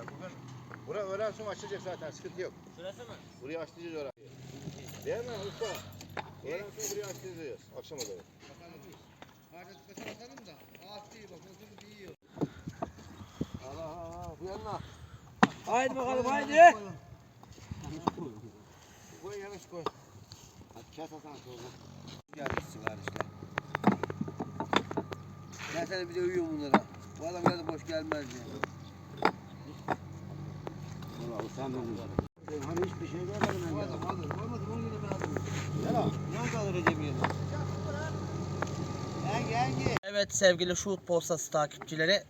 Ha, bugün bura öğlen sonra açılacak zaten sıkıntı yok. Şurası mı? Burayı açtıracağız oraya. Değil mi usta? Öğlen sonra burayı açtıracağız akşama doğru. Allah Allah bu yanına. Haydi bakalım haydi. Koy yanlış koy. Hadi kes Hasan sonra. Gelmişsin kardeşler. Ben sana bir de uyuyorum bunlara. Bu adam geldi boş gelmez ya. Evet sevgili Şuhut Postası takipçileri.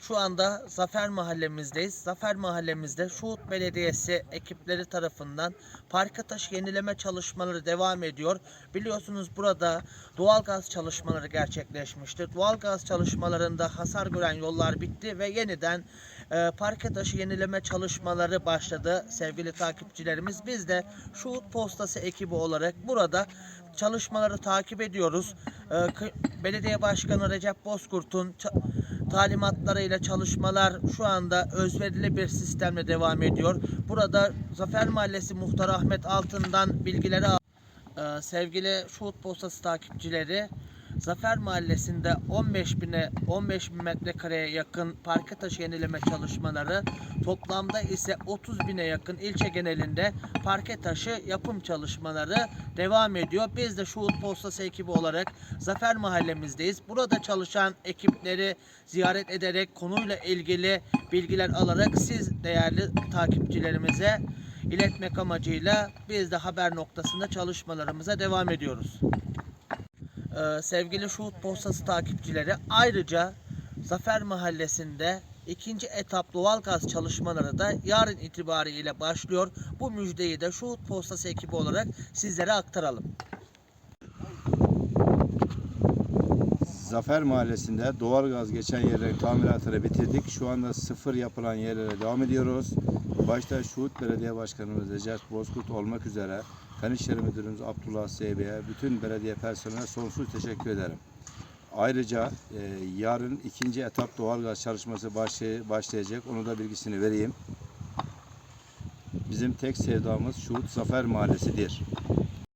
Şu anda Zafer Mahallemizdeyiz. Zafer Mahallemizde Şuhut Belediyesi ekipleri tarafından parka taşı yenileme çalışmaları devam ediyor. Biliyorsunuz burada doğalgaz çalışmaları gerçekleşmiştir. Doğalgaz çalışmalarında hasar gören yollar bitti ve yeniden e, parke taşı yenileme çalışmaları başladı sevgili takipçilerimiz. Biz de Şuhut Postası ekibi olarak burada çalışmaları takip ediyoruz. Ee, kı- Belediye Başkanı Recep Bozkurt'un talimatlarıyla çalışmalar şu anda özverili bir sistemle devam ediyor. Burada Zafer Mahallesi Muhtarı Ahmet Altın'dan bilgileri al- Ee, sevgili Şuhut Postası takipçileri Zafer Mahallesi'nde 15 bine 15 bin metrekareye yakın parke taşı yenileme çalışmaları toplamda ise 30 bine yakın ilçe genelinde parke taşı yapım çalışmaları devam ediyor. Biz de Şuhut Postası ekibi olarak Zafer Mahallemizdeyiz. Burada çalışan ekipleri ziyaret ederek konuyla ilgili bilgiler alarak siz değerli takipçilerimize iletmek amacıyla biz de haber noktasında çalışmalarımıza devam ediyoruz. Ee, sevgili Şuhut Postası takipçileri ayrıca Zafer Mahallesi'nde ikinci etap doğalgaz çalışmaları da yarın itibariyle başlıyor. Bu müjdeyi de Şuhut Postası ekibi olarak sizlere aktaralım. Zafer Mahallesi'nde doğalgaz geçen yerleri tamiratını bitirdik. Şu anda sıfır yapılan yerlere devam ediyoruz. Başta Şuhut Belediye Başkanımız Recep Bozkurt olmak üzere Fen İşleri Müdürümüz Abdullah Seybe'ye, bütün belediye personeline sonsuz teşekkür ederim. Ayrıca e, yarın ikinci etap doğalgaz çalışması başlay- başlayacak. Onu da bilgisini vereyim. Bizim tek sevdamız Şuhut Zafer Mahallesi'dir.